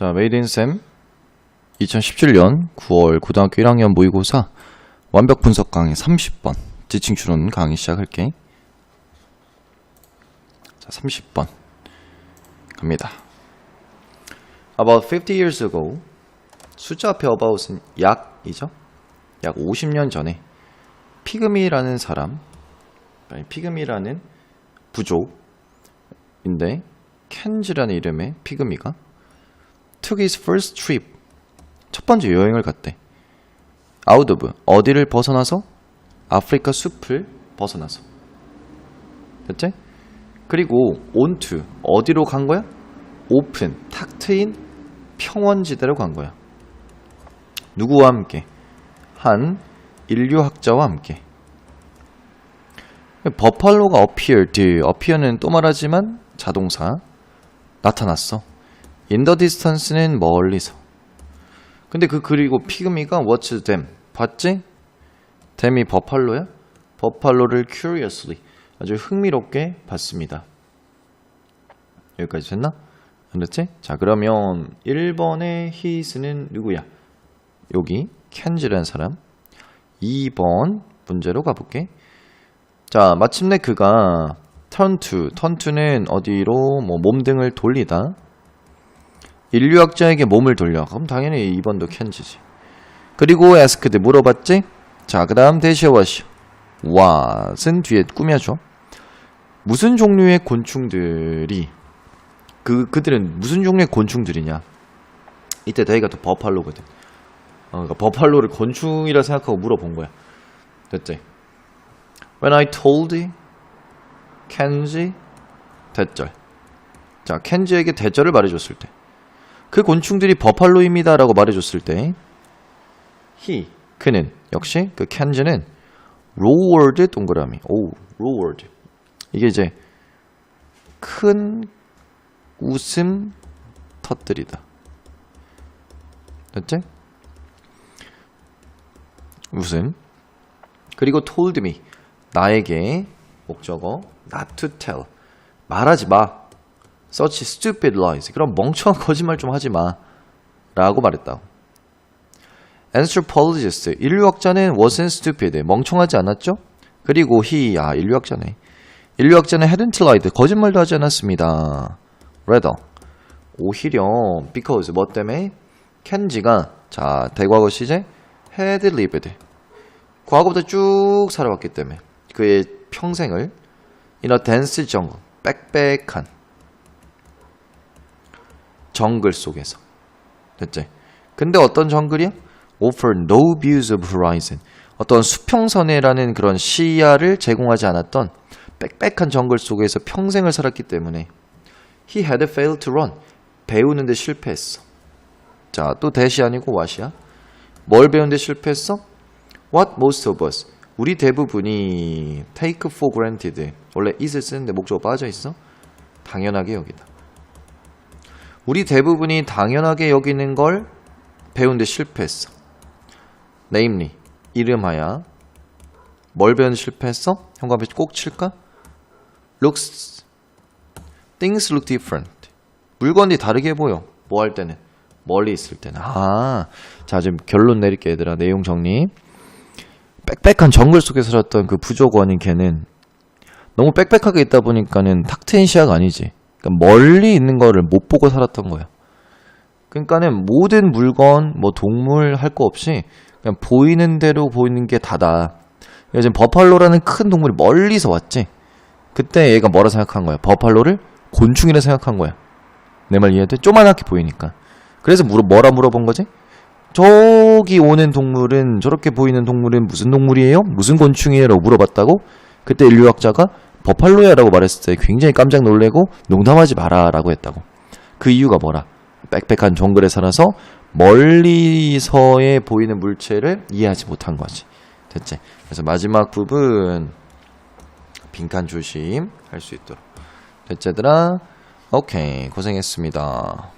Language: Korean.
자, 메이드인쌤 2017년 9월 고등학교 1학년 모의고사 완벽 분석 강의 30번 지칭 추론 강의 시작할게. 자, 30번 갑니다. About 50 years ago 숫자 앞에 about은 약이죠? 약 50년 전에 피그미라는 사람 피그미라는 부족인데 켄즈라는 이름의 피그미가 took his first trip 첫 번째 여행을 갔대. out of 어디를 벗어나서 아프리카 숲을 벗어나서 됐지? 그리고 onto 어디로 간 거야? open 탁 트인 평원지대로 간 거야. 누구와 함께? 한 인류학자와 함께. 버팔로가 appeared. appear는 또 말하지만 자동사 나타났어. The distance는 멀리서. 근데 그 그리고 피그미가 what's them 봤지? them이 버팔로야? 버팔로를 curiously 아주 흥미롭게 봤습니다. 여기까지 됐나? 알았지? 자 그러면 1번의 his는 누구야? 여기 켄즈라는 사람 2번 문제로 가볼게 자 마침내 그가 turn to turn to는 어디로 뭐 몸 등을 돌리다 인류학자에게 몸을 돌려. 그럼 당연히 2번도 켄즈지. 그리고 asked 물어봤지? 자 그 다음 대시어 와시. what은 뒤에 꾸며줘. 무슨 종류의 곤충들이 그 그들은 무슨 종류의 곤충들이냐? 이때 대가 또 버팔로거든. 어, 그러니까 버팔로를 곤충이라 생각하고 물어본 거야. 됐지? When I told 켄지 대절. 자, 켄지에게 대절을 말해줬을 때, 그 곤충들이 버팔로입니다라고 말해줬을 때, he 그는 역시 그 켄지는 로워드 동그라미. 오, 로워드. 이게 이제 큰 웃음 터뜨리다. 됐지? 웃음. 그리고 told me 나에게 목적어 not to tell 말하지 마. Such stupid lies 그럼 멍청한 거짓말 좀 하지 마. 라고 말했다. anthropologist 인류학자는 wasn't stupid 멍청하지 않았죠? 그리고 he 아 인류학자네. 인류학자는 hadn't lied 거짓말도 하지 않았습니다. rather 오히려 because 뭐 때문에 켄지가 자 대과거 시제 had lived 과거부터 쭉 살아왔기 때문에 그의 평생을 in a dense jungle 빽빽한 정글 속에서 됐지? 근데 어떤 정글이야? offer no views of horizon 어떤 수평선이라는 그런 시야를 제공하지 않았던 빽빽한 정글 속에서 평생을 살았기 때문에 he had failed to run 배우는데 실패했어 자 또 대시 아니고 what이야? 뭘 배우는데 실패했어? What most of us. 우리 대부분이 take for granted. 원래 is을 쓰는데 목적어 빠져 있어? 당연하게 여기다. 우리 대부분이 당연하게 여기는 걸 배우는데 실패했어. namely. 이름하야. 뭘 배우는데 실패했어? 앞에 꼭 칠까? looks. things look different. 물건이 다르게 보여. 뭐 할 때는? 멀리 있을 때는. 아, 자, 지금 결론 내릴게, 얘들아. 내용 정리. 빽빽한 정글 속에 살았던 그 부족원인 걔는 너무 빽빽하게 있다 보니까는 탁 트인 시야가 아니지. 그러니까 멀리 있는 거를 못 보고 살았던 거야. 그러니까는 모든 물건, 뭐 동물 할 거 없이 그냥 보이는 대로 보이는 게 다다. 지금 버팔로라는 큰 동물이 멀리서 왔지. 그때 얘가 뭐라 생각한 거야? 버팔로를 곤충이라 생각한 거야. 내 말 이해돼? 쪼만하게 보이니까. 그래서 물어 뭐라 물어본 거지? 저기 오는 동물은 저렇게 보이는 동물은 무슨 동물이에요? 무슨 곤충이에요? 라고 물어봤다고 그때 인류학자가 버팔로야 라고 말했을 때 굉장히 깜짝 놀래고 농담하지 마라 라고 했다고 그 이유가 뭐라? 빽빽한 정글에 살아서 멀리서에 보이는 물체를 이해하지 못한 거지 됐지? 그래서 마지막 부분 빈칸 조심 할 수 있도록 됐지 얘들아? 오케이 고생했습니다